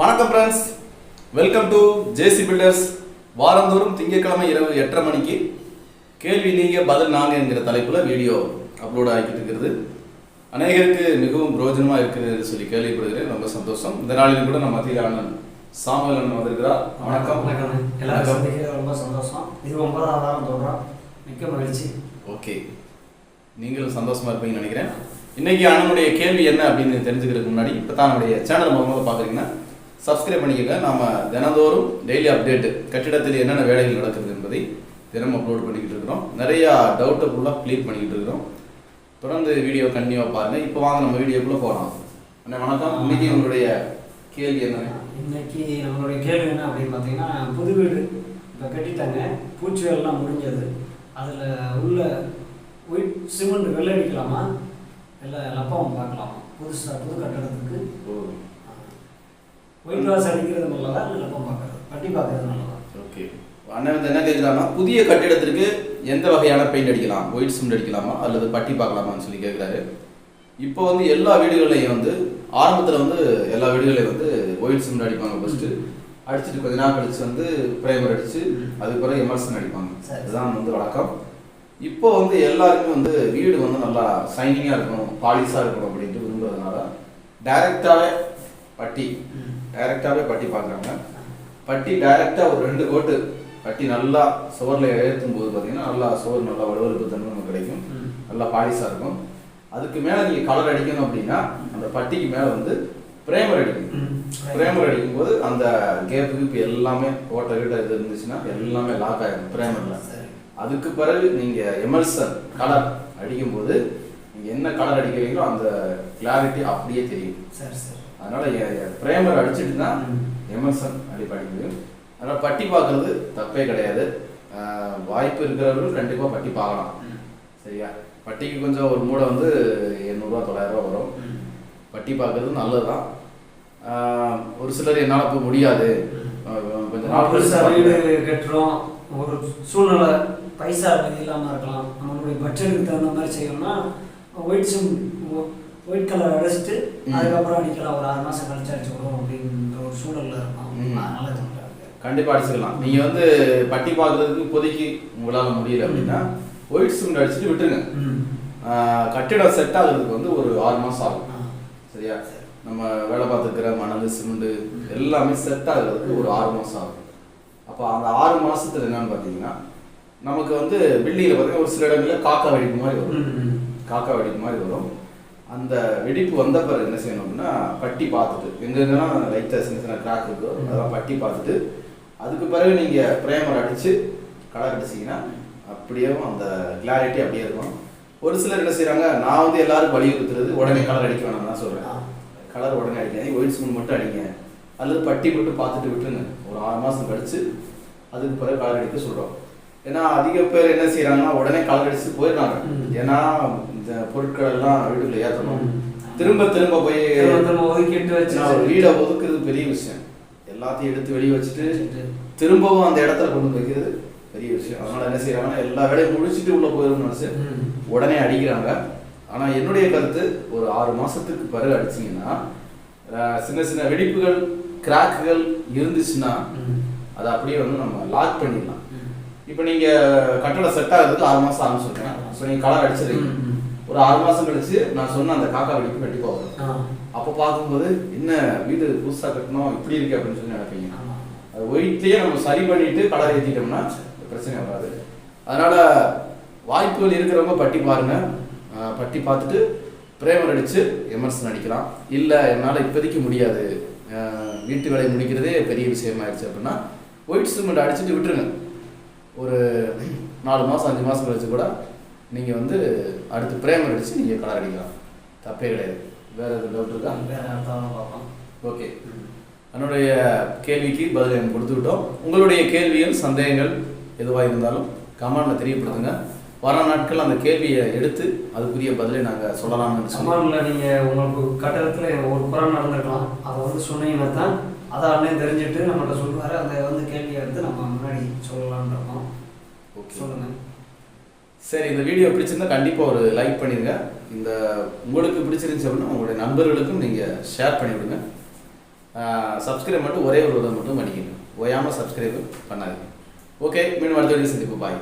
வணக்கம் friends welcome to JC builders வாரந்தோறும் திங்கட்கிழமை இரவு எட்டரை மணிக்கு கேள்வி நீங்க பதில் நாங்க என்கிற தலைப்புல வீடியோ அப்லோட் ஆகிட்டு இருக்கிறது. அநேகருக்கு மிகவும் பிரயோஜனமா இருக்குது சொல்லி கேள்விப்படுகிறேன். ரொம்ப சந்தோஷம். இந்த நாளிலும் கூட நம்ம மத்தியில் அண்ணன் சாமுவேல் அண்ணன் வந்திருக்கிறார். வணக்கம் வணக்கம். எல்லாரும் சந்திக்கிறது ரொம்ப சந்தோஷம். இது ஒன்பதாம் வாரம் தொடரும். மிக்க மகிழ்ச்சி. ஓகே. நீங்களும் சந்தோஷமா இருப்பீங்கன்னு நினைக்கிறேன். இன்னைக்கு அண்ணனுடைய கேள்வி என்ன அப்படின்னு தெரிஞ்சுக்கிறதுக்கு முன்னாடி இப்போ தான் நம்முடைய சேனல் முதல்ல பார்க்குறீங்கன்னா சப்ஸ்கிரைப் பண்ணிக்கோங்க. நாம தினந்தோறும் டெய்லி அப்டேட் கட்டிடத்தில் என்னென்ன வேலைகள் நடக்குது என்பதை தினம் அப்லோட் பண்ணிக்கிட்டு இருக்கிறோம். நிறையா டவுட்டை ஃபுல்லாக க்ளியர் பண்ணிக்கிட்டு இருக்கிறோம். தொடர்ந்து வீடியோ கண்டினியூவாக பாருங்க. இப்போ வாங்க நம்ம வீடியோக்குள்ளே போகலாம் அண்ணே வணக்கம். இன்னைக்கு உங்களுடைய கேள்வி என்ன? இன்னைக்கு நம்மளுடைய கேள்வி என்ன அப்படின்னு பார்த்தீங்கன்னா புது வீடு இப்போ கட்டிட்டாங்க. பூச்சி வேலைலாம் முடிஞ்சது. அதில் உள்ள ஒயிட் சிமெண்ட் வெள்ளை அடிக்கலாமா இல்லை லப்பம் பார்க்கலாமா? புதுசாக புது கட்டடத்துக்கு. ஒயிட் வாஷ் அடிக்கிறது நல்லதா இல்லை லப்பம் பார்க்கறது? கட்டி பார்க்கறது நல்லதா? ஓகே அண்ணன் வந்து என்ன கேட்குறாங்கன்னா புதிய கட்டிடத்திற்கு எந்த வகையான பெயிண்ட் அடிக்கலாம்? ஒயிட் சிமெண்ட் அடிக்கலாமா? அல்லது பட்டி பார்க்கலாமான்னு சொல்லி கேட்குறாரு இப்போ வந்து எல்லா வீடுகள்லையும் வந்து ஆரம்பத்தில் வந்து எல்லா வீடுகளையும் வந்து ஒயிட் சிமெண்ட் அடிப்பாங்க ஃபர்ஸ்ட்டு அடிச்சுட்டு கொஞ்ச நாள் கழிச்சு வந்து ப்ரைமர் அடிச்சு அதுக்கு பிறகு எமர்சன் அடிப்பாங்க. இதுதான் வந்து வழக்கம். இப்போ வந்து எல்லாருமே வந்து வீடு வந்து நல்லா ஷைனிங்காக இருக்கணும் பாலிஷாக இருக்கணும் அப்படின்ட்டு விரும்புறதுனால டைரெக்டாகவே பட்டி டைரெக்டாகவே பட்டி பார்க்குறாங்க. பட்டி டைரெக்டாக ஒரு ரெண்டு கோட்டு. பட்டி நல்லா சுவரில் ஏற்றும் போது பார்த்தீங்கன்னா நல்லா சுவர் நல்லா வலுவலுப்பு தன்மை நமக்கு கிடைக்கும். நல்லா பாலிஷாக இருக்கும். அதுக்கு மேலே நீங்கள் கலர் அடிக்கணும் அப்படின்னா அந்த பட்டிக்கு மேலே வந்து பிரேமர் அடிக்கணும். பிரேமர் அடிக்கும்போது அந்த கேப்பு இப்போ எல்லாமே ஓட்ட கிட்ட இது இருந்துச்சுன்னா எல்லாமே லாக் ஆகிடும் பிரேமரில் அதுக்கு பிறகு நீங்கள் எமர்சன் கலர் அடிக்கும்போது நீங்கள் என்ன கலர் அடிக்கிறீங்களோ அந்த கிளாரிட்டி அப்படியே தெரியும். சரி சரி. அதனால பிரேமர் அடிச்சுட்டு தான் எமர்சன் அடி படிக்க முடியும் அதனால பட்டி பார்க்கறது தப்பே கிடையாது. வாய்ப்பு இருக்கிறவர்கள் கண்டிப்பாக பட்டி பார்க்கலாம். சரியா? பட்டிக்கு கொஞ்சம் ஒரு மூடை வந்து எண்ணூறுரூவா தொள்ளாயிரரூவா வரும். பட்டி பார்க்கறது நல்லதுதான். ஆஹ் ஒரு சிலர் என்னால் இப்போ முடியாது. கொஞ்சம் நாள். கட்டுறோம். ஒரு சூழ்நிலை பைசா இல்லாமல் இருக்கலாம். நம்மளுடைய பட்ஜெட்டுக்கு தகுந்த மாதிரி செய்யணும்னா ஒயிட் சிம் ஒயிட் கலர் அடிச்சுட்டு. அதுக்கப்புறம் அடிக்கலாம் ஒரு ஆறு மாதம் கழிச்சு அடிச்சு விடுவோம் அப்படின்ற ஒரு சூழல்ல இருக்கும். அதனால இது பண்றாங்க. கண்டிப்பா அடிச்சுக்கலாம் நீங்க வந்து பட்டி பார்க்கறதுக்கு இப்போதைக்கு உங்களால முடியல அப்படின்னா ஒயிட் சிமெண்ட் அடிச்சுட்டு விட்டுருங்க கட்டிடம் செட் ஆகுறதுக்கு வந்து ஒரு ஆறு மாசம் ஆகும். சரியா நம்ம வேலை பார்த்துருக்கிற மணல் சிமெண்ட் எல்லாமே செட் ஆகுறதுக்கு ஒரு ஆறு மாசம் ஆகும் அப்போ அந்த ஆறு மாசத்துல என்னன்னு பார்த்தீங்கன்னா நமக்கு வந்து பில்டிங்கில் பார்த்தீங்கன்னா ஒரு சில இடங்களில் காக்கா வெடிப்பு மாதிரி வரும். காக்கா வெடிப்பு மாதிரி வரும் அந்த வெடிப்பு வந்த பிறகு என்ன செய்யணும் அப்படின்னா பட்டி பார்த்துட்டு எங்கெங்கெல்லாம் லைட்டாக சின்ன சின்ன கிராக் இருக்கோ அதெல்லாம் பட்டி பார்த்துட்டு அதுக்கு பிறகு நீங்கள் ப்ரேமர் அடித்து கலர் அடிச்சிங்கன்னா அப்படியே அந்த கிளாரிட்டி அப்படியே இருக்கும். ஒரு சிலர் என்ன செய்கிறாங்க நான் வந்து எல்லாரும் வலியுறுத்துறது உடனே கலர் அடிக்க வேணாம் தான் சொல்கிறேன். கலர் உடனே அடிக்காதீங்க ஒயிட் ஸ்பூன் மட்டும் அடிங்க. அல்லது பட்டி மட்டும் பார்த்துட்டு விட்டுருங்க. ஒரு ஆறு மாதம் கழிச்சு அதுக்கு பிறகு கலர் அடிக்க சொல்கிறோம் ஏன்னா அதிக பேர் என்ன செய்கிறாங்கன்னா உடனே கலர் அடிச்சு போயிடுறாங்க. ஏன்னா இந்த பொருட்கள் எல்லாம் வீட்டுக்குள்ள ஏற்றணும். திரும்ப திரும்ப போய் ஒதுக்கிட்டு வச்சு ஒரு வீடை ஒதுக்குறது பெரிய விஷயம் எல்லாத்தையும் எடுத்து வெளியே வச்சுட்டு திரும்பவும் அந்த இடத்துல கொண்டு வைக்கிறது பெரிய விஷயம் அதனால என்ன செய்யறாங்கன்னா எல்லா வேலையும் முடிச்சுட்டு உள்ள போயிடும் நினைச்சு. உடனே அடிக்கிறாங்க ஆனா என்னுடைய கருத்து ஒரு ஆறு மாசத்துக்கு பிறகு அடிச்சீங்கன்னா சின்ன சின்ன வெடிப்புகள் கிராக்குகள் இருந்துச்சுன்னா. அதை அப்படியே வந்து நம்ம லாக் பண்ணிடலாம். இப்போ நீங்க கட்டடம் செட் ஆகுறதுக்கு ஆறு மாசம் ஆகும் சொல்றேன் இப்போ நீங்க கலர் அடிச்சிருக்கீங்க. ஒரு ஆறு மாசம் கழிச்சு நான் சொன்ன அந்த காக்கா வெடிப்பு கண்டிப்பா வரும். ஆ. அப்போ பார்க்கும்போது என்ன வீடு புதுசா கட்டணும் இப்படி இருக்கு அப்படின்னு சொல்லி நினைப்பீங்க. அது ஒயிட்லயே நம்ம சரி பண்ணிட்டு கலர் ஏற்றிட்டோம்னா பிரச்சனை வராது. அதனால வாய்ப்புகள் இருக்கிறவங்க பட்டி பாருங்க. பட்டி பார்த்துட்டு பிரேமர் அடிச்சு எமர்சன் அடிக்கலாம். இல்லை என்னால் இப்போதைக்கு முடியாது. வீட்டு வேலையை முடிக்கிறதே பெரிய விஷயமாயிடுச்சு அப்படின்னா ஒயிட் சிமெண்ட் அடிச்சுட்டு விட்டுருங்க. ஒரு நாலு மாதம் அஞ்சு மாதம் கழிச்சு கூட நீங்கள் வந்து அடுத்து பிரேமர் அடிச்சு நீங்கள் கலர் அடிக்கலாம். தப்பே கிடையாது. வேற எதுவும் டவுட் இருக்கா? வேற அர்த்தம் பார்ப்போம் ஓகே என்னுடைய கேள்விக்கு பதில் எனக்கு கொடுத்துக்கிட்டோம் உங்களுடைய கேள்விகள் சந்தேகங்கள் எதுவாக இருந்தாலும் கமெண்ட்ல தெரியப்படுத்துங்க. வர நாட்கள் அந்த கேள்வியை எடுத்து அதுக்குரிய பதிலை நாங்கள் சொல்லலாம்னு சொல்லி சமாளில் நீங்கள் உங்களுக்கு கட்டடத்தில் ஒரு குறை நடந்திருக்கலாம். அதை வந்து சொன்னீங்கன்னா தான் அதை அண்ணன் தெரிஞ்சுட்டு நம்மகிட்ட சொல்லுவார். அதை வந்து கேள்வியை எடுத்து நம்ம முன்னாடி சொல்லலாம்னு இருக்கோம் ஓகே சொல்லுங்கள் சரி இந்த வீடியோ பிடிச்சிருந்தா கண்டிப்பாக ஒரு லைக் பண்ணிடுங்க இந்த உங்களுக்கு பிடிச்சிருந்துச்சு அப்படின்னா உங்களுடைய நண்பர்களுக்கும் நீங்கள் ஷேர் பண்ணிவிடுங்க. சப்ஸ்கிரைப் மட்டும் ஒரே ஒரு விதம் மட்டும் பண்ணிக்கங்க. ஓயாமல் சப்ஸ்கிரைப் பண்ணாதீங்க. ஓகே மீண்டும் அடுத்த வீடியோ சந்திப்பு பாய்